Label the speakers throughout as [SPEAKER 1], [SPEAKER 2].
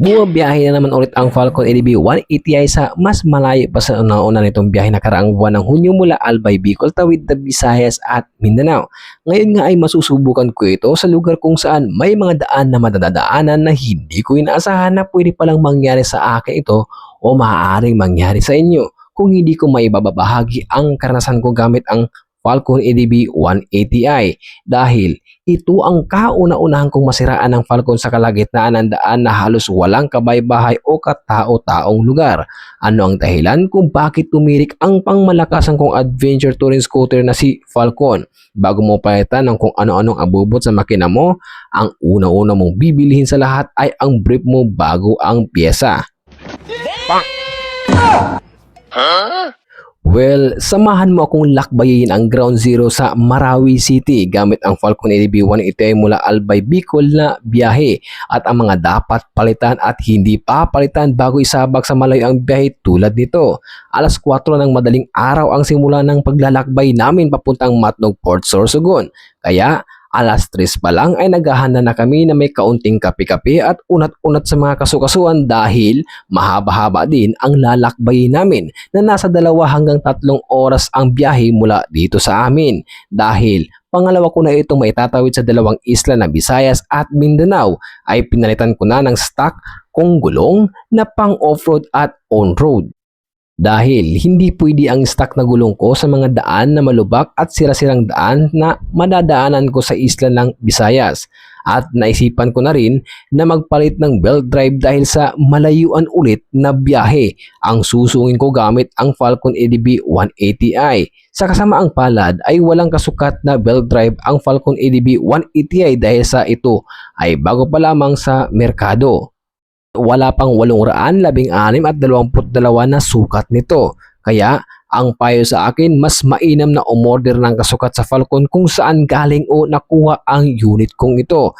[SPEAKER 1] Bumabiyahe na naman ulit ang Falcon ADB 180i sa mas malayo pa sa una-una nitong biyahe na karaang buwan ng Hunyo mula Albay, Bicol tawid the Visayas at Mindanao. Ngayon nga ay masusubukan ko ito sa lugar kung saan may mga daan na madadaanan na hindi ko inaasahan na pwede palang mangyari sa akin ito o maaaring mangyari sa inyo kung hindi ko maibabahagi ang karanasan ko gamit ang Falcon ADB 180i dahil ito ang kauna-unahan kong masiraan ng Falcon sa kalagitnaan ng daan na halos walang kabaybahay o katao-taong lugar. Ano ang dahilan kung bakit tumirik ang pangmalakasan kong adventure touring scooter na si Falcon? Bago mo palitan ng kung ano-anong abubot sa makina mo, ang una-una mong bibilihin sa lahat ay ang brief mo bago ang pyesa. Well, samahan mo akong lakbayin ang ground zero sa Marawi City gamit ang Falcon ADB 180 mula Albay Bicol na biyahe at ang mga dapat palitan at hindi pa palitan bago isabak sa malayo ang biyahe tulad nito. Alas 4 ng madaling araw ang simula ng paglalakbay namin papuntang Matnog Port Sorsogon. Kaya alas 3 pa lang ay naghahanda na kami na may kaunting kape-kape at unat-unat sa mga kasukasuan dahil mahaba-haba din ang lalakbayin namin na nasa dalawa hanggang tatlong oras ang biyahe mula dito sa amin dahil pangalawa ko na itong maitatawid sa dalawang isla na Visayas at Mindanao ay pinalitan ko na ng stock kong gulong na pang off-road at on-road. Dahil hindi pwede ang stock na gulong ko sa mga daan na malubak at sira-sirang daan na madadaanan ko sa isla ng Visayas. At naisipan ko na rin na magpalit ng belt drive dahil sa malayuan ulit na biyahe. Ang susungin ko gamit ang Falcon ADB 180i. Sa kasamaang palad ay walang kasukat na belt drive ang Falcon ADB 180i dahil sa ito ay bago pa lamang sa merkado wala pang 816 at 22 na sukat nito. Kaya ang payo sa akin mas mainam na umorder ng kasukat sa Falcon kung saan galing o nakuha ang unit kong ito.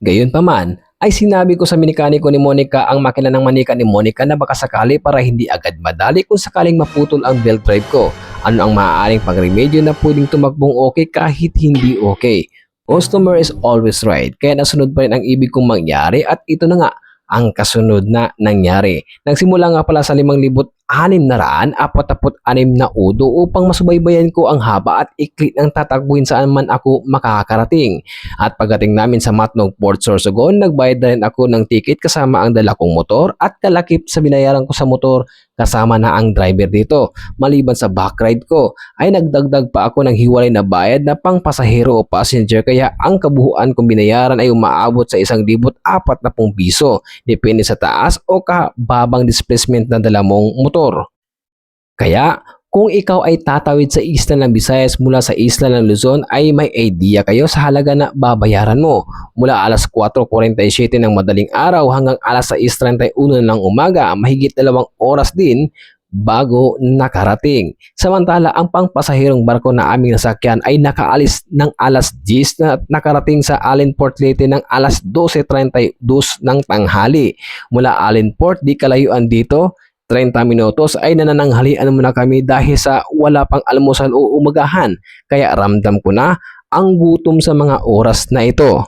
[SPEAKER 1] Gayon pa man, ay sinabi ko sa minikaniko ni Monica ang makina ng manika ni Monica na baka sakali para hindi agad madali kung sakaling maputol ang belt drive ko. Ano ang maaaring pagremedyo na pwedeng tumakbong okay kahit hindi okay. Customer is always right, kaya nasunod pa rin ang ibig kong mangyari at ito na nga, ang kasunod na nangyari. Nagsimula nga pala sa 5,646 na udo upang masubaybayan ko ang haba at ikli ng tatakbuhin saan man ako makakarating. At pagdating namin sa Matnog Port Sorsogon, nagbayad na rin ako ng ticket kasama ang dala kong motor at kalakip sa binayaran ko sa motor kasama na ang driver dito. Maliban sa back ride ko, ay nagdagdag pa ako ng hiwalay na bayad na pang pasahero o passenger kaya ang kabuuan kong binayaran ay umaabot sa 1,040 na pong piso. Depende sa taas o kababang displacement na dala mong motor. Kaya kung ikaw ay tatawid sa isla ng Visayas mula sa isla ng Luzon ay may idea kayo sa halaga na babayaran mo. Mula alas 4.47 ng madaling araw hanggang alas 6.31 ng umaga, mahigit dalawang oras din bago nakarating. Samantala, ang pangpasahirong barko na aming nasakyan ay nakaalis ng alas 10 na at nakarating sa Allenport Leyte ng alas 12.32 ng tanghali. Mula Allenport, di kalayuan dito, 30 minutos ay nanananghalian muna kami dahil sa wala pang almusal o umagahan. Kaya ramdam ko na ang gutom sa mga oras na ito.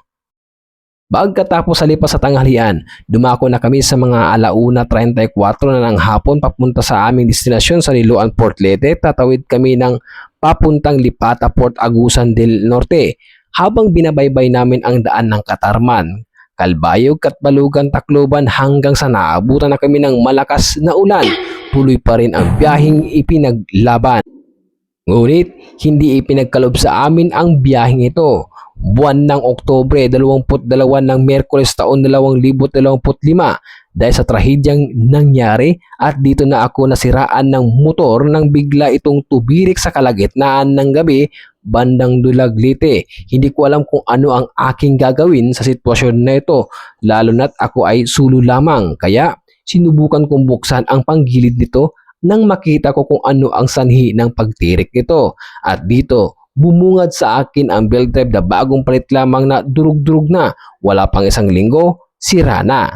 [SPEAKER 1] Pagkatapos sa lipas sa tanghalian, dumako na kami sa mga alauna 34 na ng hapon papunta sa aming destinasyon sa Liloan Port Leyte. Tatawid kami ng papuntang Lipata Port Agusan del Norte habang binabaybay namin ang daan ng Katarman. Kalbayog, Katbalugan, Tacloban hanggang sa naabutan na kami ng malakas na ulan. Tuloy pa rin ang biyaheng ipinaglaban. Ngunit hindi ipinagkalob sa amin ang biyaheng ito. Buwan ng Oktobre 22 ng Merkules taon 2025 dahil sa trahedyang nangyari at dito na ako nasiraan ng motor nang bigla itong tubirik sa kalagitnaan ng gabi bandang Dulag Leyte. Hindi ko alam kung ano ang aking gagawin sa sitwasyon na ito lalo na't ako ay sulo lamang kaya sinubukan kong buksan ang panggilid nito nang makita ko kung ano ang sanhi ng pagtirik nito. At dito, bumungad sa akin ang belt drive na bagong palit lamang na durug-durug na. Wala pang isang linggo, sira na.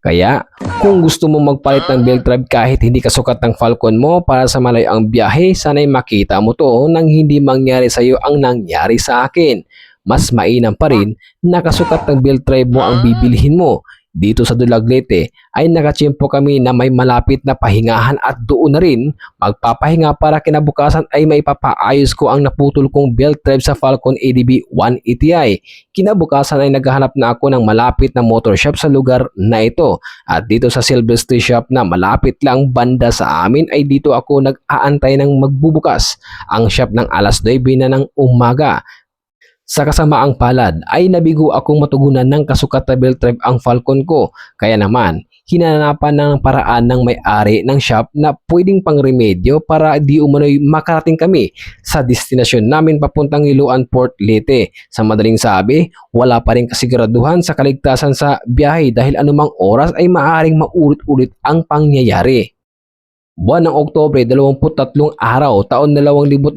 [SPEAKER 1] Kaya, kung gusto mo magpalit ng belt drive kahit hindi kasukat ng Falcon mo para sa malay ang biyahe, sana'y makita mo to nang hindi mangyari sa iyo ang nangyari sa akin. Mas mainam pa rin na kasukat ng belt drive mo ang bibilihin mo. Dito sa Dulaglete ay nakachimpo kami na may malapit na pahingahan at doon na rin magpapahinga para kinabukasan ay maipapaayos ko ang naputol kong belt drive sa Falcon ADB 180i. Kinabukasan ay naghahanap na ako ng malapit na motor shop sa lugar na ito at dito sa Silvestre Shop na malapit lang banda sa amin ay dito ako nag-aantay ng magbubukas ang shop ng alas 9 na ng umaga. Sa kasamaang palad ay nabigo akong matugunan ng kasukat na belt drive ang Falcon ko. Kaya naman, hinanapan ng paraan ng may-ari ng shop na pwedeng pangremedyo para di umano'y makarating kami sa destinasyon namin papuntang Iloan Port Leyte. Sa madaling sabi, wala pa rin kasiguraduhan sa kaligtasan sa biyahe dahil anumang oras ay maaaring maulit-ulit ang pangyayari. Buwan ng Oktobre 23 araw taon 2025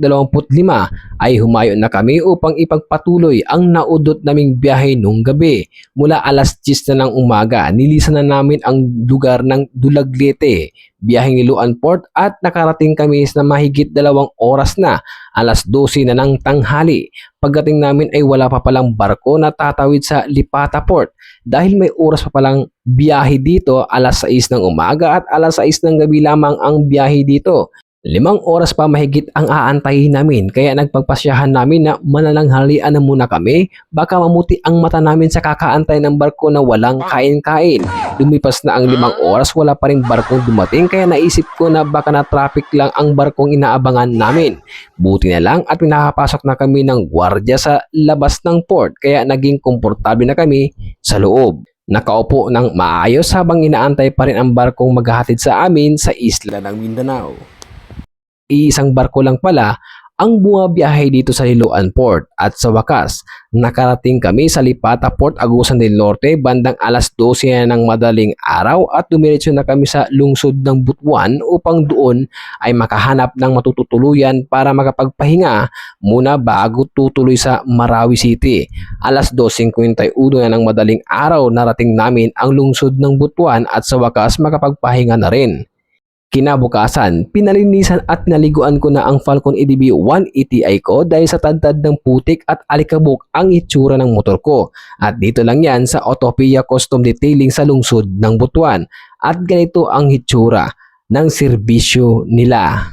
[SPEAKER 1] ay humayo na kami upang ipagpatuloy ang naudot naming biyahe nung gabi. Mula alas 10 na ng umaga, nilisan na namin ang lugar ng Dulaglete, biyaheng Iloan Port at nakarating kami sa mahigit dalawang oras na, alas 12 na ng tanghali. Pagdating namin ay wala pa palang barko na tatawid sa Lipata Port dahil may oras pa palang biyahe dito alas 6 ng umaga at alas 6 ng gabi lamang ang biyahe dito. Limang oras pa mahigit ang aantayin namin kaya nagpagpasyahan namin na manananghalian na muna kami baka mamuti ang mata namin sa kakaantay ng barko na walang kain-kain. Lumipas na ang limang oras wala pa rin barkong dumating kaya naisip ko na baka na traffic lang ang barkong inaabangan namin. Buti na lang at pinakapasok na kami ng gwardya sa labas ng port kaya naging komportable na kami sa loob. Nakaupo ng maayos habang inaantay pa rin ang barkong maghahatid sa amin sa isla ng Mindanao. Iisang barko lang pala ang bumabiyahe dito sa Liloan Port at sa wakas, nakarating kami sa Lipata Port Agusan del Norte bandang alas 12 na ng madaling araw at dumiretso na kami sa lungsod ng Butuan upang doon ay makahanap ng matututuluyan para makapagpahinga muna bago tutuloy sa Marawi City. Alas 2.51 na ng madaling araw narating namin ang lungsod ng Butuan at sa wakas makapagpahinga na rin. Kinabukasan, pinalinisan at naliguan ko na ang Falcon EDB 180i ko dahil sa tadtad ng putik at alikabok ang itsura ng motor ko. At dito lang yan sa Autopia Custom Detailing sa lungsod ng Butuan. At ganito ang itsura ng serbisyo nila.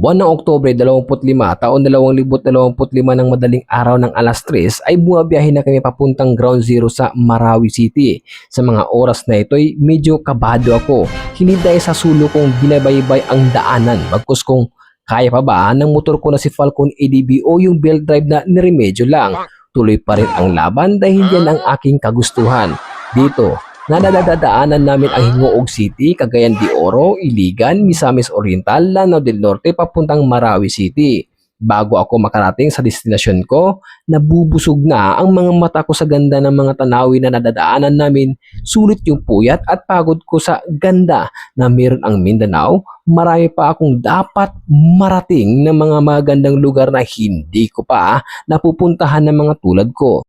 [SPEAKER 1] Buwan ng Oktobre 25, taon 2025 ng madaling araw ng alas 3 ay bumabiyahe na kami papuntang Ground Zero sa Marawi City. Sa mga oras na ito ay medyo kabado ako. Hindi dahil sa sulo kong binabaybay ang daanan bagkus kung kaya pa ba ng motor ko na si Falcon ADB o yung belt drive na niremedyo lang. Tuloy pa rin ang laban dahil yan ang aking kagustuhan. Dito, Nadadadaanan namin ang Hingoog City, Cagayan de Oro, Iligan, Misamis Oriental, Lanao del Norte papuntang Marawi City. Bago ako makarating sa destinasyon ko, nabubusog na ang mga mata ko sa ganda ng mga tanawin na nadadaanan namin. Sulit yung puyat at pagod ko sa ganda na meron ang Mindanao. Marami pa akong dapat marating ng mga magandang lugar na hindi ko pa napupuntahan ng mga tulad ko.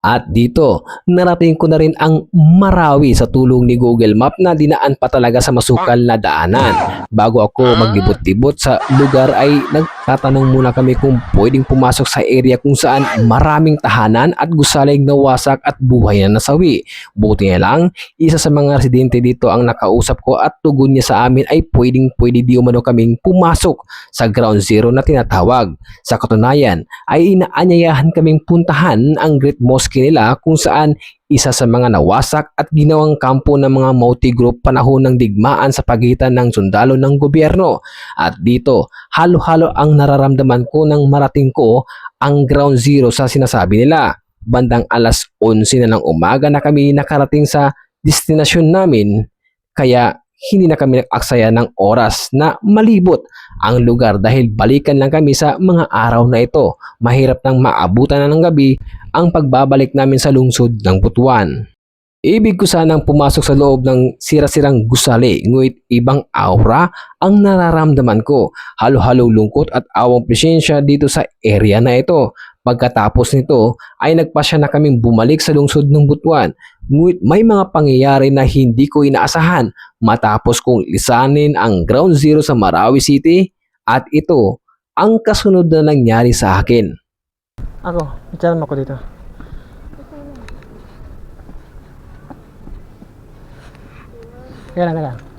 [SPEAKER 1] At dito, narating ko na rin ang Marawi sa tulong ni Google Map na dinaan pa talaga sa masukal na daanan. Bago ako maglibot-libot sa lugar ay nagtatanong muna kami kung pwedeng pumasok sa area kung saan maraming tahanan at gusaling nawasak at buhay na nasawi. Buti na lang, isa sa mga residente dito ang nakausap ko at tugon niya sa amin ay pwedeng pwede di umano kaming pumasok sa ground zero na tinatawag. Sa katunayan ay inaanyayahan kaming puntahan ang Great Mosque nila kung saan isa sa mga nawasak at ginawang kampo ng mga Mauti Group panahon ng digmaan sa pagitan ng sundalo ng gobyerno. At dito, halo-halo ang nararamdaman ko nang marating ko ang ground zero sa sinasabi nila. Bandang alas 11 na ng umaga na kami nakarating sa destinasyon namin kaya hindi na kami nag-aksaya ng oras na malibot ang lugar dahil balikan lang kami sa mga araw na ito. Mahirap nang maabutan na ng gabi ang pagbabalik namin sa lungsod ng Butuan. Ibig ko sanang pumasok sa loob ng sira-sirang gusali, ngunit ibang aura ang nararamdaman ko. Halo-halo lungkot at awang presensya dito sa area na ito. Pagkatapos nito ay nagpasya na kaming bumalik sa lungsod ng Butuan. Ngunit may mga pangyayari na hindi ko inaasahan matapos kong lisanin ang ground zero sa Marawi City at ito ang kasunod na nangyari sa akin.
[SPEAKER 2] Ako, mo ako dito. Kaya lang, kaya lang.